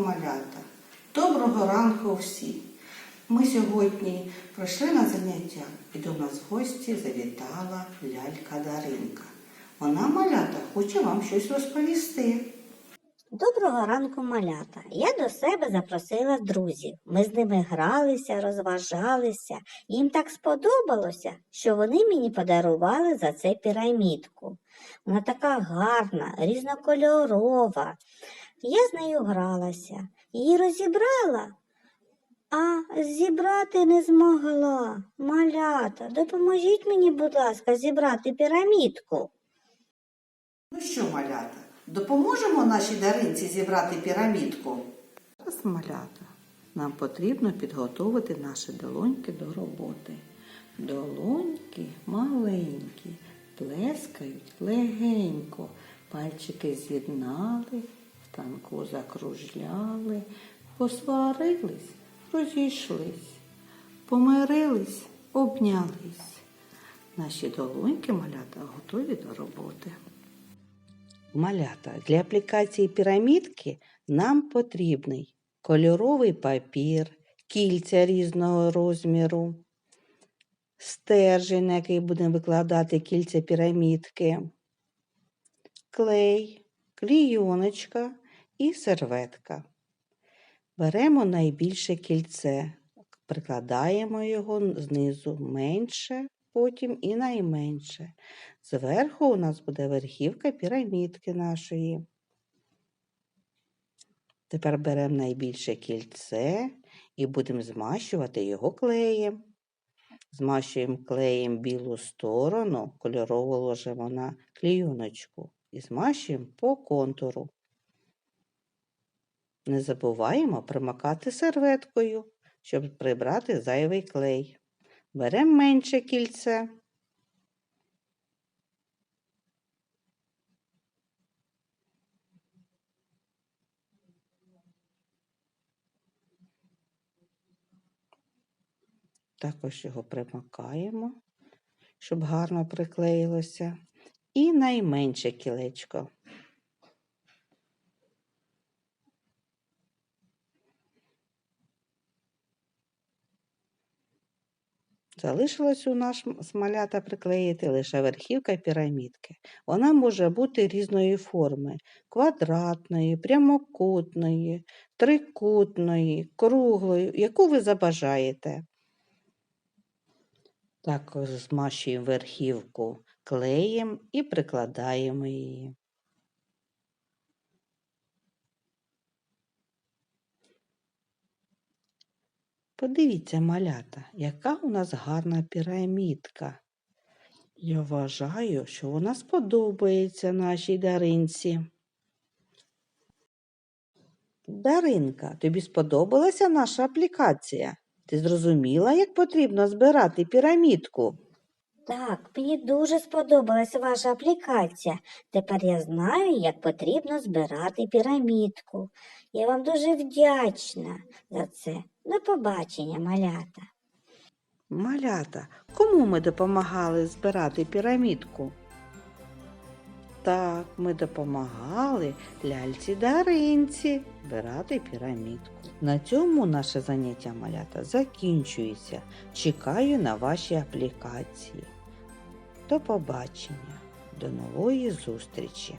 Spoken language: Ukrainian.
ранку. Доброго ранку всі. Ми сьогодні пройшли на заняття і до нас в гості завітала лялька Даринка. Вона малята хоче вам щось розповісти. Доброго ранку, малята. Я до себе запросила друзів. Ми з ними гралися, розважалися. Їм так сподобалося, що вони мені подарували за це пірамідку. Вона така гарна, різнокольорова. Я з нею гралася, її розібрала, а зібрати не змогла. Малята, допоможіть мені, будь ласка, зібрати пірамідку. Ну що, малята, допоможемо нашій Даринці зібрати пірамідку? Зараз, малята, нам потрібно підготувати наші долоньки до роботи. Долоньки маленькі, плескають легенько, пальчики з'єднали, танку закружляли, посварились, розійшлись, помирились, обнялись. Наші долоньки малята готові до роботи. Малята, для аплікації пірамідки нам потрібний кольоровий папір, кільця різного розміру, стержень, на який будемо викладати кільця пірамідки, клей, клійоночка і серветка. Беремо найбільше кільце, прикладаємо його знизу менше, потім і найменше. Зверху у нас буде верхівка пірамідки нашої. Тепер беремо найбільше кільце і будемо змащувати його клеєм. Змащуємо клеєм білу сторону, кольорову ложимо на клійоночку і змащуємо по контуру. Не забуваємо примакати серветкою, щоб прибрати зайвий клей. Беремо менше кільце. Також його примакаємо, щоб гарно приклеїлося. І найменше кілечко. Залишилось у нас смалята приклеїти лише верхівка пірамідки. Вона може бути різної форми: квадратної, прямокутної, трикутної, круглої, яку ви забажаєте. Також змащуємо верхівку клеєм і прикладаємо її. Подивіться, малята, яка у нас гарна пірамідка. Я вважаю, що вона сподобається нашій Даринці. Даринка, тобі сподобалася наша аплікація? Ти зрозуміла, як потрібно збирати пірамідку? Так, мені дуже сподобалася ваша аплікація. Тепер я знаю, як потрібно збирати пірамідку. Я вам дуже вдячна за це. До побачення, малята. Малята, кому ми допомагали збирати пірамідку? Так, ми допомагали ляльці Даринці збирати пірамідку. На цьому наше заняття малята закінчується. Чекаю на ваші аплікації. До побачення, до нової зустрічі!